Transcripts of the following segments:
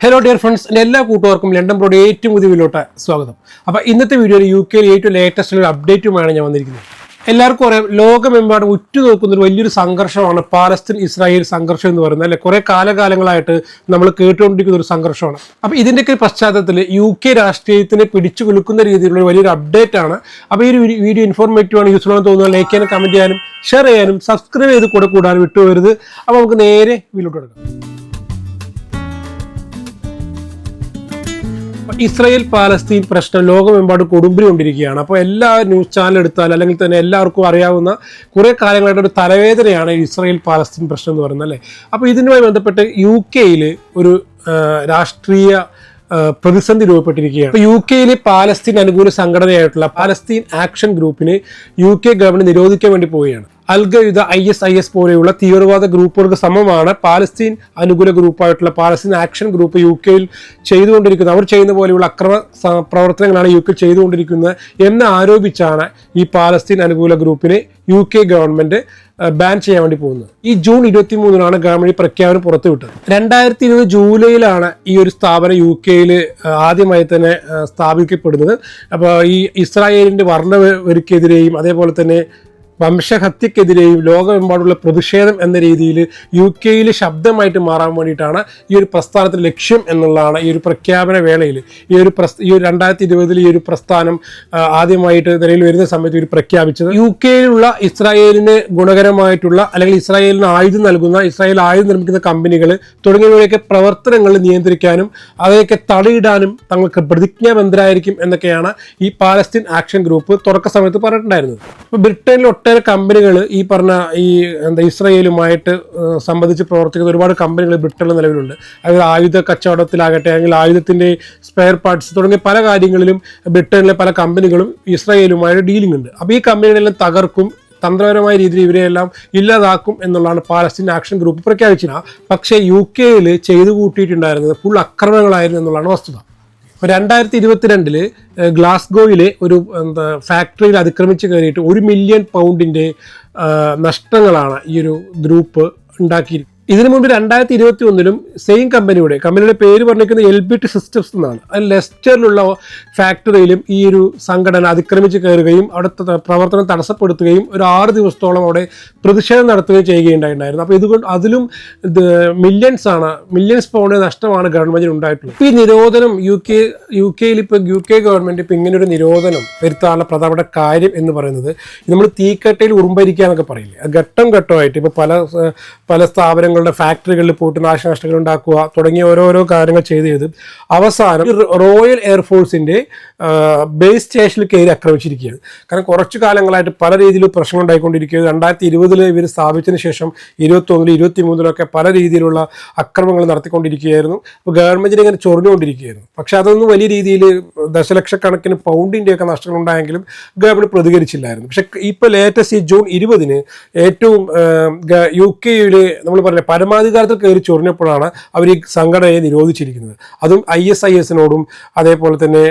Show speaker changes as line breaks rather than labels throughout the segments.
Hello dear friends എന്റെ എല്ലാ കൂട്ടുകാർക്കും ലണ്ടൻ ബ്രോഡ് ഏറ്റവും പുതിയ സ്വാഗതം. അപ്പോൾ ഇന്നത്തെ വീഡിയോയിൽ യു കെയിൽ ഏറ്റവും ലേറ്റസ്റ്റ് ഒരു അപ്ഡേറ്റുമാണ് ഞാൻ വന്നിരിക്കുന്നത്. എല്ലാവർക്കും അറിയാം ലോകമെമ്പാടും ഉറ്റുനോക്കുന്ന ഒരു വലിയൊരു സംഘർഷമാണ് പാലസ്തീൻ ഇസ്രായേൽ സംഘർഷം എന്ന് പറയുന്നത്. അല്ലെ? കുറെ കാലകാലങ്ങളായിട്ട് നമ്മൾ കേട്ടുകൊണ്ടിരിക്കുന്ന ഒരു സംഘർഷമാണ്. അപ്പോൾ ഇതിന്റെയൊക്കെ പശ്ചാത്തലത്തിൽ യു കെ രാഷ്ട്രീയത്തിനെ പിടിച്ചു കുലുക്കുന്ന രീതിയിലുള്ള വലിയൊരു അപ്ഡേറ്റ് ആണ്. അപ്പോൾ ഈ ഒരു വീഡിയോ ഇൻഫോർമേറ്റീവ് ആണ് യൂസ്ഫുൾ ആണെന്ന് തോന്നുന്നത് ലൈക്ക് ചെയ്യാനും കമന്റ് ചെയ്യാനും ഷെയർ ചെയ്യാനും സബ്സ്ക്രൈബ് ചെയ്ത് കൂടെ കൂടാനും വിട്ടുപോരുത് അപ്പോൾ നമുക്ക് നേരെ വീട്ടിലോട്ട് എടുക്കാം ഇസ്രയേൽ പാലസ്തീൻ പ്രശ്നം ലോകമെമ്പാട് കൊടുമ്പിരിക്കൊണ്ടിരിക്കുകയാണ് അപ്പോൾ എല്ലാ ന്യൂസ് ചാനൽ എടുത്താൽ അല്ലെങ്കിൽ തന്നെ എല്ലാവർക്കും അറിയാവുന്ന കുറേ കാലങ്ങളായിട്ട് ഒരു തലവേദനയാണ് ഇസ്രയേൽ പാലസ്തീൻ പ്രശ്നം എന്ന് പറയുന്നത് അല്ലേ? അപ്പോൾ ഇതിനുമായി ബന്ധപ്പെട്ട് യു കെയിൽ ഒരു രാഷ്ട്രീയ പ്രതിസന്ധി രൂപപ്പെട്ടിരിക്കുകയാണ്. യു കെയിലെ പാലസ്തീൻ അനുകൂല സംഘടനയായിട്ടുള്ള പാലസ്തീൻ ആക്ഷൻ ഗ്രൂപ്പിനെ യു കെ ഗവൺമെന്റ് നിരോധിക്കാൻ വേണ്ടി പോവുകയാണ്. Al Qaeda I S I S പോലെയുള്ള തീവ്രവാദ ഗ്രൂപ്പുകൾക്ക് സമമാണ് പാലസ്തീൻ അനുകൂല ഗ്രൂപ്പായിട്ടുള്ള പാലസ്തീൻ ആക്ഷൻ ഗ്രൂപ്പ് യു കെയിൽ ചെയ്തുകൊണ്ടിരിക്കുന്നത്. അവർ ചെയ്യുന്ന പോലെയുള്ള അക്രമ പ്രവർത്തനങ്ങളാണ് യു കെ ചെയ്തുകൊണ്ടിരിക്കുന്നത് എന്ന് ആരോപിച്ചാണ് ഈ പാലസ്തീൻ അനുകൂല ഗ്രൂപ്പിനെ യു കെ ഗവൺമെന്റ് ബാൻ ചെയ്യാൻ വേണ്ടി പോകുന്നത്. ഈ ജൂൺ ഇരുപത്തി മൂന്നിനാണ് ഗവൺമെന്റ് പ്രഖ്യാപനം പുറത്തുവിട്ടത്. രണ്ടായിരത്തി ഇരുപത് ജൂലൈയിലാണ് ഈ ഒരു സ്ഥാപനം യു കെയിൽ ആദ്യമായി തന്നെ സ്ഥാപിക്കപ്പെടുന്നത്. അപ്പോൾ ഈ ഇസ്രായേലിന്റെ വർണവർക്കെതിരെയും അതേപോലെ തന്നെ വംശഹത്യക്കെതിരെയും ലോകമെമ്പാടുള്ള പ്രതിഷേധം എന്ന രീതിയിൽ യു കെയിൽ ശബ്ദമായിട്ട് മാറാൻ വേണ്ടിയിട്ടാണ് ഈ ഒരു പ്രസ്ഥാനത്തിന് ലക്ഷ്യം എന്നുള്ളതാണ് ഈ ഒരു പ്രഖ്യാപന വേളയിൽ. ഈ ഒരു പ്രസ് ഈ ഒരു രണ്ടായിരത്തി ഇരുപതിൽ ഈ ഒരു പ്രസ്ഥാനം ആദ്യമായിട്ട് നിലയിൽ വരുന്ന സമയത്ത് ഒരു പ്രഖ്യാപിച്ചത് യു കെയിലുള്ള ഇസ്രായേലിന് ഗുണകരമായിട്ടുള്ള അല്ലെങ്കിൽ ഇസ്രായേലിന് ആയുധം നൽകുന്ന ഇസ്രായേൽ ആയുധം നിർമ്മിക്കുന്ന കമ്പനികൾ തുടങ്ങിയവയൊക്കെ പ്രവർത്തനങ്ങൾ നിയന്ത്രിക്കാനും അവയൊക്കെ തടയിടാനും തങ്ങൾക്ക് പ്രതിജ്ഞാബന്ധരായിരിക്കും എന്നൊക്കെയാണ് ഈ പാലസ്തീൻ ആക്ഷൻ ഗ്രൂപ്പ് തുടക്ക സമയത്ത് പറഞ്ഞിട്ടുണ്ടായിരുന്നത്. ബ്രിട്ടനിൽ ഒട്ടേറെ കമ്പനികൾ ഈ പറഞ്ഞ ഈ എന്താ ഇസ്രയേലുമായിട്ട് സംബന്ധിച്ച് പ്രവർത്തിക്കുന്ന ഒരുപാട് കമ്പനികൾ ബ്രിട്ടനിൽ നിലവിലുണ്ട്. അതായത് ആയുധ കച്ചവടത്തിലാകട്ടെ അല്ലെങ്കിൽ ആയുധത്തിന്റെ സ്പെയർ പാർട്സ് തുടങ്ങിയ പല കാര്യങ്ങളിലും ബ്രിട്ടനിലെ പല കമ്പനികളും ഇസ്രായേലുമായിട്ട് ഡീലിംഗ് ഉണ്ട്. അപ്പോൾ ഈ കമ്പനികളെല്ലാം തകർക്കും തന്ത്രപരമായ രീതിയിൽ ഇവരെയെല്ലാം ഇല്ലാതാക്കും എന്നുള്ളതാണ് പാലസ്തീൻ ആക്ഷൻ ഗ്രൂപ്പ് പ്രഖ്യാപിച്ചത്. പക്ഷേ യു കെയിൽ ചെയ്തു കൂട്ടിയിട്ടുണ്ടായിരുന്നത് ഫുൾ അക്രമങ്ങളായിരുന്നു എന്നുള്ളതാണ് വസ്തുത. ഇപ്പോൾ രണ്ടായിരത്തി ഇരുപത്തിരണ്ടിൽ ഗ്ലാസ്ഗോയിലെ ഒരു എന്താ ഫാക്ടറിയിൽ അതിക്രമിച്ച് കയറിയിട്ട് ഒരു മില്യൺ പൗണ്ടിന്റെ നഷ്ടങ്ങളാണ് ഈ ഒരു ഗ്രൂപ്പ് ഉണ്ടാക്കിയിരിക്കുന്നത്. ഇതിനു മുമ്പ് രണ്ടായിരത്തി ഇരുപത്തി ഒന്നിലും സെയിം കമ്പനിയുടെ കമ്പനിയുടെ പേര് പറഞ്ഞിരിക്കുന്നത് ടി സിസ്റ്റംസ് എന്നാണ്. അത് ലെസ്റ്ററിലുള്ള ഫാക്ടറിയിലും ഈ ഒരു സംഘടന അതിക്രമിച്ച് കയറുകയും അവിടുത്തെ പ്രവർത്തനം തടസ്സപ്പെടുത്തുകയും ഒരു ആറ് ദിവസത്തോളം അവിടെ പ്രതിഷേധം നടത്തുകയും ചെയ്യുകയുണ്ടായിട്ടുണ്ടായിരുന്നു. അപ്പോൾ ഇതുകൊണ്ട് അതിലും മില്യൺസ് ആണ് മില്യൺസ് പൗണ്ട് നഷ്ടമാണ് ഗവൺമെന്റിന് ഉണ്ടായിട്ടുള്ളത്. ഈ നിരോധനം യു കെ യു കെയിൽ ഇപ്പോൾ യു കെ ഗവൺമെന്റ് ഇപ്പോൾ ഇങ്ങനെ ഒരു നിരോധനം വരുത്താനുള്ള പ്രധാനപ്പെട്ട കാര്യം എന്ന് പറയുന്നത് നമ്മൾ തീക്കട്ടയിൽ ഉറുമ്പരിക്കുക എന്നൊക്കെ പറയില്ലേ? ഘട്ടം ഘട്ടമായിട്ട് ഇപ്പോൾ പല പല പല സ്ഥാപനങ്ങളുടെ ഫാക്ടറികളിൽ പോയിട്ട് നാശനഷ്ടങ്ങൾ ഉണ്ടാക്കുക തുടങ്ങിയ ഓരോരോ കാര്യങ്ങൾ ചെയ്ത് ചെയ്ത് അവസാനം റോയൽ എയർഫോഴ്സിന്റെ ബേസ് സ്റ്റേഷനിൽ കയറി ആക്രമിച്ചിരിക്കുകയാണ്. കാരണം കുറച്ചു കാലങ്ങളായിട്ട് പല രീതിയിലും പ്രശ്നം ഉണ്ടായിക്കൊണ്ടിരിക്കുക രണ്ടായിരത്തി ഇരുപതിൽ ഇവർ സ്ഥാപിച്ചതിന് ശേഷം ഇരുപത്തി ഒന്നിലും ഇരുപത്തി മൂന്നിലൊക്കെ പല രീതിയിലുള്ള അക്രമങ്ങൾ നടത്തിക്കൊണ്ടിരിക്കുകയായിരുന്നു. അപ്പോൾ ഗവൺമെന്റിന് ഇങ്ങനെ ചൊറിഞ്ഞുകൊണ്ടിരിക്കുകയായിരുന്നു. പക്ഷെ അതൊന്നും വലിയ രീതിയിൽ ദശലക്ഷക്കണക്കിന് പൗണ്ടിന്റെയൊക്കെ നഷ്ടങ്ങൾ ഉണ്ടായെങ്കിലും ഗവൺമെന്റ് പ്രതികരിച്ചില്ലായിരുന്നു. പക്ഷെ ഇപ്പോൾ ലേറ്റസ്റ്റ് ജൂൺ ഇരുപതിന് ഏറ്റവും യു കെയിൽ നമ്മൾ പറഞ്ഞ പരമാധികാരത്തിൽ കയറി ചൊറിഞ്ഞപ്പോഴാണ് അവർ ഈ സംഘടനയെ നിരോധിച്ചിരിക്കുന്നത്. അതും ഐ എസ് ഐ എസിനോടും അതേപോലെ തന്നെ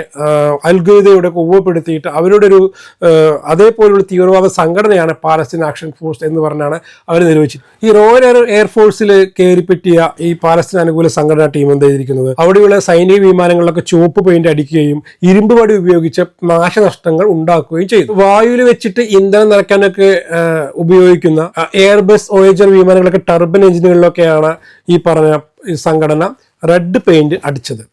ഒക്കെ ഉപപ്പെടുത്തിയിട്ട് അവരുടെ ഒരു അതേപോലുള്ള തീവ്രവാദ സംഘടനയാണ് പാലസ്തീൻ ആക്ഷൻ ഫോഴ്സ് എന്ന് പറഞ്ഞാണ് അവർ നിരോധിച്ചത്. ഈ റോയൽ എയർ എയർഫോഴ്സിൽ കയറിപ്പറ്റിയ ഈ പാലസ്തീൻ അനുകൂല സംഘടനാ ടീം എന്താ ചെയ്തിരിക്കുന്നത് അവിടെയുള്ള സൈനിക വിമാനങ്ങളിലൊക്കെ ചുവപ്പ് പെയിന്റ് അടിക്കുകയും ഇരുമ്പ് വടി ഉപയോഗിച്ച് നാശനഷ്ടങ്ങൾ ഉണ്ടാക്കുകയും ചെയ്തു. വായുവിൽ വെച്ചിട്ട് ഇന്ധനം നിറയ്ക്കാനൊക്കെ ഉപയോഗിക്കുന്ന എയർബസ് ഓയജർ വിമാനങ്ങളൊക്കെ ടർബൻ എഞ്ചിനുകളിലൊക്കെയാണ് ഈ പറഞ്ഞ ഈ സംഘടന റെഡ് പെയിന്റ് അടിച്ചത്.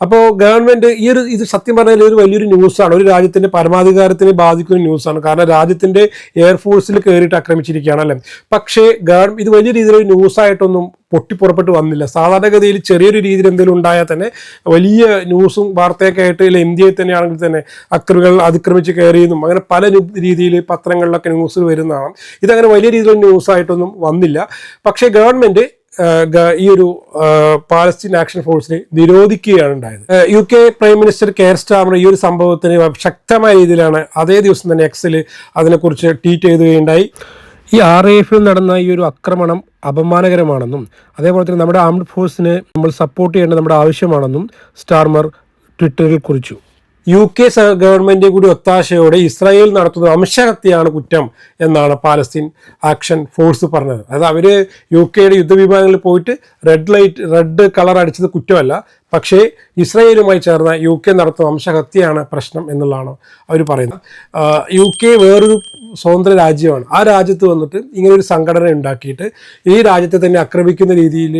അപ്പോൾ ഗവൺമെന്റ് ഈ ഒരു ഇത് സത്യം പറഞ്ഞാൽ ഒരു വലിയൊരു ന്യൂസാണ് ഒരു രാജ്യത്തിന്റെ പരമാധികാരത്തിനെ ബാധിക്കുന്ന ന്യൂസാണ് കാരണം രാജ്യത്തിന്റെ എയർഫോഴ്സിൽ കയറിയിട്ട് ആക്രമിച്ചിരിക്കുകയാണ് അല്ലേ? പക്ഷേ ഗവൺ ഇത് വലിയ രീതിയിലൊരു ന്യൂസായിട്ടൊന്നും പൊട്ടിപ്പുറപ്പെട്ട് വന്നില്ല. സാധാരണഗതിയിൽ ചെറിയൊരു രീതിയിൽ എന്തെങ്കിലും ഉണ്ടായാൽ തന്നെ വലിയ ന്യൂസും വാർത്തയൊക്കെ ആയിട്ട് ഇല്ല ഇന്ത്യയിൽ തന്നെയാണെങ്കിൽ തന്നെ അക്രമികൾ അതിക്രമിച്ച് കയറിയെന്നും അങ്ങനെ പല രീതിയിൽ പത്രങ്ങളിലൊക്കെ ന്യൂസ് വരുന്നതാണ്. ഇതങ്ങനെ വലിയ രീതിയിലുള്ള ന്യൂസായിട്ടൊന്നും വന്നില്ല. പക്ഷേ ഗവൺമെന്റ് ഈ ഒരു പാലസ്തീൻ ആക്ഷൻ ഫോഴ്സിനെ നിരോധിക്കുകയാണ് ഉണ്ടായത്. U K prime minister Keir Starmer ഈ ഒരു സംഭവത്തിന് ശക്തമായ രീതിയിലാണ് അതേ ദിവസം തന്നെ എക്സിൽ അതിനെക്കുറിച്ച് ട്വീറ്റ് ചെയ്യുകയുണ്ടായി ഈ ആർ എഫിൽ നടന്ന ഈ ഒരു ആക്രമണം അപമാനകരമാണെന്നും അതേപോലെ തന്നെ നമ്മുടെ ആംഡ് ഫോഴ്സിനെ നമ്മൾ സപ്പോർട്ട് ചെയ്യേണ്ടത് നമ്മുടെ ആവശ്യമാണെന്നും സ്റ്റാർമർ ട്വിറ്ററിൽ കുറിച്ചു. യു കെ ഗവൺമെന്റ് കൂടി ഒത്താശയോടെ ഇസ്രായേൽ നടത്തുന്ന വംശഹത്യയാണ് കുറ്റം എന്നാണ് പാലസ്തീൻ ആക്ഷൻ ഫോഴ്സ് പറഞ്ഞത്. അതായത് അവർ യു കെയുടെ യുദ്ധവിമാനങ്ങളിൽ പോയിട്ട് റെഡ് ലൈറ്റ് റെഡ് കളർ അടിച്ചത് കുറ്റമല്ല. പക്ഷേ ഇസ്രായേലുമായി ചേർന്ന യു കെ നടത്തുന്ന വംശഹത്യയാണ് പ്രശ്നം എന്നുള്ളതാണ് അവർ പറയുന്നത്. യു കെ വേറൊരു സ്വതന്ത്ര രാജ്യമാണ്. ആ രാജ്യത്ത് വന്നിട്ട് ഇങ്ങനെ ഒരു സംഘടന ഉണ്ടാക്കിയിട്ട് ഈ രാജ്യത്തെ തന്നെ ആക്രമിക്കുന്ന രീതിയിൽ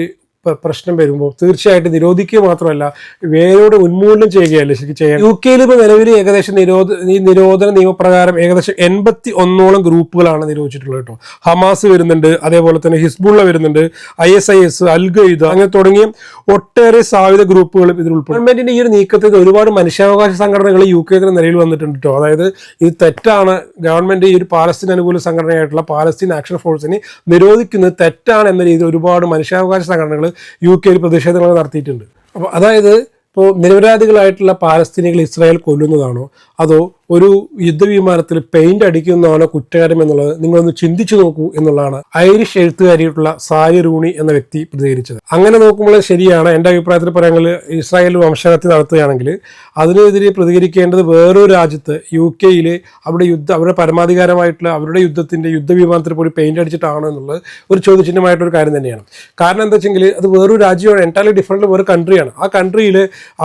പ്രശ്നം വരുമ്പോൾ തീർച്ചയായിട്ടും നിരോധിക്കുക മാത്രമല്ല വേരോട് ഉന്മൂലനം ചെയ്യുകയല്ലേ ശരിക്കും ചെയ്യാൻ? യു കെയിൽ ഇപ്പോൾ നിലവിൽ ഏകദേശം നിരോധ ഈ നിരോധന നിയമപ്രകാരം ഏകദേശം എൺപത്തി ഒന്നോളം ഗ്രൂപ്പുകളാണ് നിരോധിച്ചിട്ടുള്ളത് കേട്ടോ. ഹമാസ് വരുന്നുണ്ട് അതേപോലെ തന്നെ ഹിസ്ബുള്ള വരുന്നുണ്ട് I S I S al അങ്ങനെ തുടങ്ങിയ ഒട്ടേറെ സായുധ ഗ്രൂപ്പുകളും ഇതിൽ ഉൾപ്പെടും ഗവൺമെന്റിന്റെ ഈ ഒരു നീക്കത്തിൽ ഒരുപാട് മനുഷ്യാവകാശ സംഘടനകൾ യു കെ നിലയിൽ വന്നിട്ടുണ്ട് കേട്ടോ. അതായത് ഇത് തെറ്റാണ്. ഗവൺമെന്റ് ഈ ഒരു പാലസ്തീൻ അനുകൂല സംഘടനയായിട്ടുള്ള പാലസ്തീൻ ആക്ഷൻ ഫോഴ്സിനെ നിരോധിക്കുന്നത് തെറ്റാണ് എന്ന രീതിയിൽ ഒരുപാട് മനുഷ്യാവകാശ സംഘടനകൾ യു കെയിൽ പ്രതിഷേധങ്ങൾ നടത്തിയിട്ടുണ്ട്. അപ്പോൾ അതായത് ഇപ്പോൾ നിരപരാധികളായിട്ടുള്ള പാലസ്തീനികൾ ഇസ്രായേൽ കൊല്ലുന്നതാണോ? അതോ ഒരു യുദ്ധവിമാനത്തിൽ പെയിന്റ് അടിക്കുന്നതാണോ കുറ്റകാരം എന്നുള്ളത് നിങ്ങളൊന്ന് ചിന്തിച്ചു നോക്കൂ എന്നുള്ളതാണ് ഐറിഷ് എഴുത്തുകാരിയായിട്ടുള്ള സാരി റൂണി എന്ന വ്യക്തി പ്രതികരിച്ചത്. അങ്ങനെ നോക്കുമ്പോൾ ശരിയാണ് എന്റെ അഭിപ്രായത്തിൽ പറയാമെങ്കിൽ ഇസ്രായേൽ വംശഹത്യ നടത്തുകയാണെങ്കിൽ അതിനെതിരെ പ്രതികരിക്കേണ്ടത് വേറൊരു രാജ്യത്ത് യു കെയിൽ അവിടെ യുദ്ധ അവരുടെ പരമാധികാരമായിട്ടുള്ള അവരുടെ യുദ്ധത്തിന്റെ യുദ്ധവിമാനത്തിൽ പോയി പെയിന്റ് അടിച്ചിട്ടാണോ എന്നുള്ളത് ഒരു ചോദ്യചിഹ്നമായിട്ടൊരു കാര്യം തന്നെയാണ്. കാരണം എന്താ വെച്ചെങ്കിൽ അത് വേറൊരു രാജ്യമാണ് എന്റയർലി ഡിഫറെന്റ് വേറെ കൺട്രിയാണ് ആ കൺട്രിയിൽ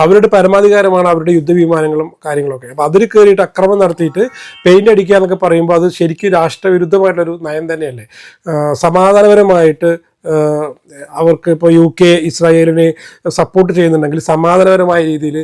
അവരുടെ പരമാധികാരമാണ് അവരുടെ യുദ്ധവിമാനങ്ങളും കാര്യങ്ങളൊക്കെ. അപ്പോൾ അതിൽ കയറിയിട്ട് അക്രമം നടത്തിയിട്ട് പെയിന്റ് അടിക്കുക എന്നൊക്കെ പറയുമ്പോൾ അത് ശരിക്കും രാഷ്ട്രവിരുദ്ധമായിട്ടുള്ളൊരു നയം തന്നെയല്ലേ? സമാധാനപരമായിട്ട് അവർക്ക് ഇപ്പോൾ യു കെ ഇസ്രായേലിനെ സപ്പോർട്ട് ചെയ്യുന്നുണ്ടെങ്കിൽ സമാധാനപരമായ രീതിയിൽ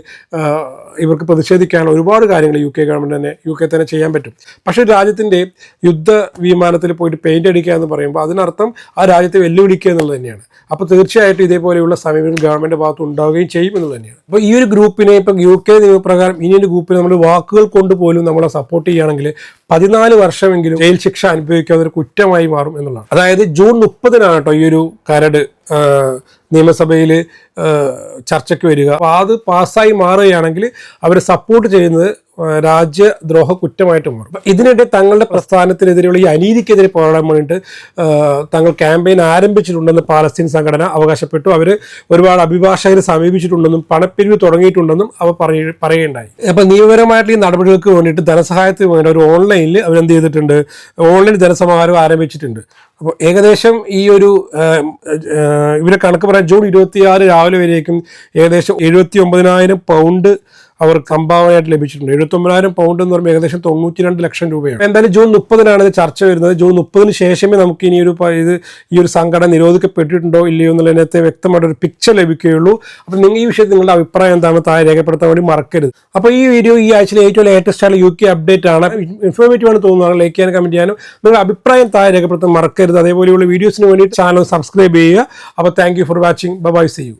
ഇവർക്ക് പ്രതിഷേധിക്കാനുള്ള ഒരുപാട് കാര്യങ്ങൾ യു കെ ഗവൺമെന്റ് തന്നെ യു കെ തന്നെ ചെയ്യാൻ പറ്റും. പക്ഷേ രാജ്യത്തിന്റെ യുദ്ധ വിമാനത്തിൽ പോയിട്ട് പെയിന്റ് അടിക്കുക എന്ന് പറയുമ്പോൾ അതിനർത്ഥം ആ രാജ്യത്തെ വെല്ലുവിളിക്കുക എന്നുള്ളത് തന്നെയാണ്. അപ്പോൾ തീർച്ചയായിട്ടും ഇതേപോലെയുള്ള സമീപനം ഗവൺമെന്റ് ഭാഗത്ത് ഉണ്ടാവുകയും ചെയ്യും എന്നുള്ളത് തന്നെയാണ്. അപ്പോൾ ഈ ഒരു ഗ്രൂപ്പിനെ ഇപ്പം യു കെ നിയമപ്രകാരം ഇനി ഒരു ഗ്രൂപ്പിനെ നമ്മൾ വാക്കുകൾ കൊണ്ട് പോലും നമ്മളെ സപ്പോർട്ട് ചെയ്യുകയാണെങ്കിൽ പതിനാല് വർഷമെങ്കിലും ജയിൽ ശിക്ഷ അനുഭവിക്കാവുന്ന ഒരു കുറ്റമായി മാറും എന്നുള്ളതാണ്. അതായത് ജൂൺ മുപ്പതിനാണ് കേട്ടോ ഈ ഒരു കരട് നിയമസഭയിൽ ചർച്ചയ്ക്ക് വരിക. അപ്പോൾ അത് പാസ്സായി മാറുകയാണെങ്കിൽ അവർ സപ്പോർട്ട് ചെയ്യുന്നത് രാജ്യദ്രോഹ കുറ്റമായിട്ട് മാറും. ഇതിനിടെ തങ്ങളുടെ പ്രസ്ഥാനത്തിനെതിരെയുള്ള ഈ അനീതിക്കെതിരെ പോരാടാൻ വേണ്ടിയിട്ട് തങ്ങൾ ക്യാമ്പയിൻ ആരംഭിച്ചിട്ടുണ്ടെന്ന് പാലസ്തീൻ സംഘടന അവകാശപ്പെട്ടു. അവർ ഒരുപാട് അഭിഭാഷകരെ സമീപിച്ചിട്ടുണ്ടെന്നും പണപ്പിരിവ് തുടങ്ങിയിട്ടുണ്ടെന്നും അവർ പറയ പറയുകയുണ്ടായി. അപ്പം നിയമപരമായിട്ടുള്ള ഈ നടപടികൾക്ക് വേണ്ടിയിട്ട് ധനസഹായത്തിന് വേണ്ടി അവർ ഓൺലൈനിൽ അവരെന്ത് ചെയ്തിട്ടുണ്ട്? ഓൺലൈൻ ധനസമാഹാരം ആരംഭിച്ചിട്ടുണ്ട്. അപ്പോൾ ഏകദേശം ഈ ഒരു ഇവരെ കണക്ക് പറയാൻ ജൂൺ ഇരുപത്തിയാറ് രാവിലെ വരേക്കും ഏകദേശം എഴുപത്തി ഒമ്പതിനായിരം പൗണ്ട് അവർ സംഭാവനയായിട്ട് ലഭിച്ചിട്ടുണ്ട്. എഴുപത്തി ഒമ്പതിനായിരം പൗണ്ട് എന്ന് പറയുമ്പോൾ ഏകദേശം തൊണ്ണൂറ്റി രണ്ട് ലക്ഷം രൂപയാണ്. എന്തായാലും ജൂൺ മുപ്പതിനാണ് ഇത് ചർച്ച വരുന്നത്. ജൂൺ മുപ്പതിന് ശേഷമേ നമുക്ക് ഇനി ഒരു ഇത് ഈ ഒരു സംഘടന നിരോധിക്കപ്പെട്ടിട്ടുണ്ടോ ഇല്ലയോ എന്നുള്ളതിനകത്തെ വ്യക്തമായിട്ട് ഒരു പിക്ചർ ലഭിക്കുകയുള്ളൂ. അപ്പം നിങ്ങൾ ഈ വിഷയത്തിൽ നിങ്ങളുടെ അഭിപ്രായം എന്താണ്? താഴെ രേഖപ്പെടുത്താൻ വേണ്ടി മറക്കരുത്. അപ്പോൾ ഈ വീഡിയോ ഈ ആഴ്ചയിലെ ഏറ്റവും ലേറ്റസ്റ്റ് ആണ് യു കെ അപ്ഡേറ്റ് ആണ്. ഇൻഫോർമേറ്റീവ് ആണ് തോന്നുന്നത് ലൈക്ക് ചെയ്യാനും കമന്റ് ചെയ്യാനും നിങ്ങളുടെ അഭിപ്രായം താഴെ രേഖപ്പെടുത്താൻ മറക്കരുത്. അതേപോലെയുള്ള വീഡിയോസിന് വേണ്ടി ചാനൽ സബ്സ്ക്രൈബ് ചെയ്യുക. അപ്പോൾ thank for watching bye see you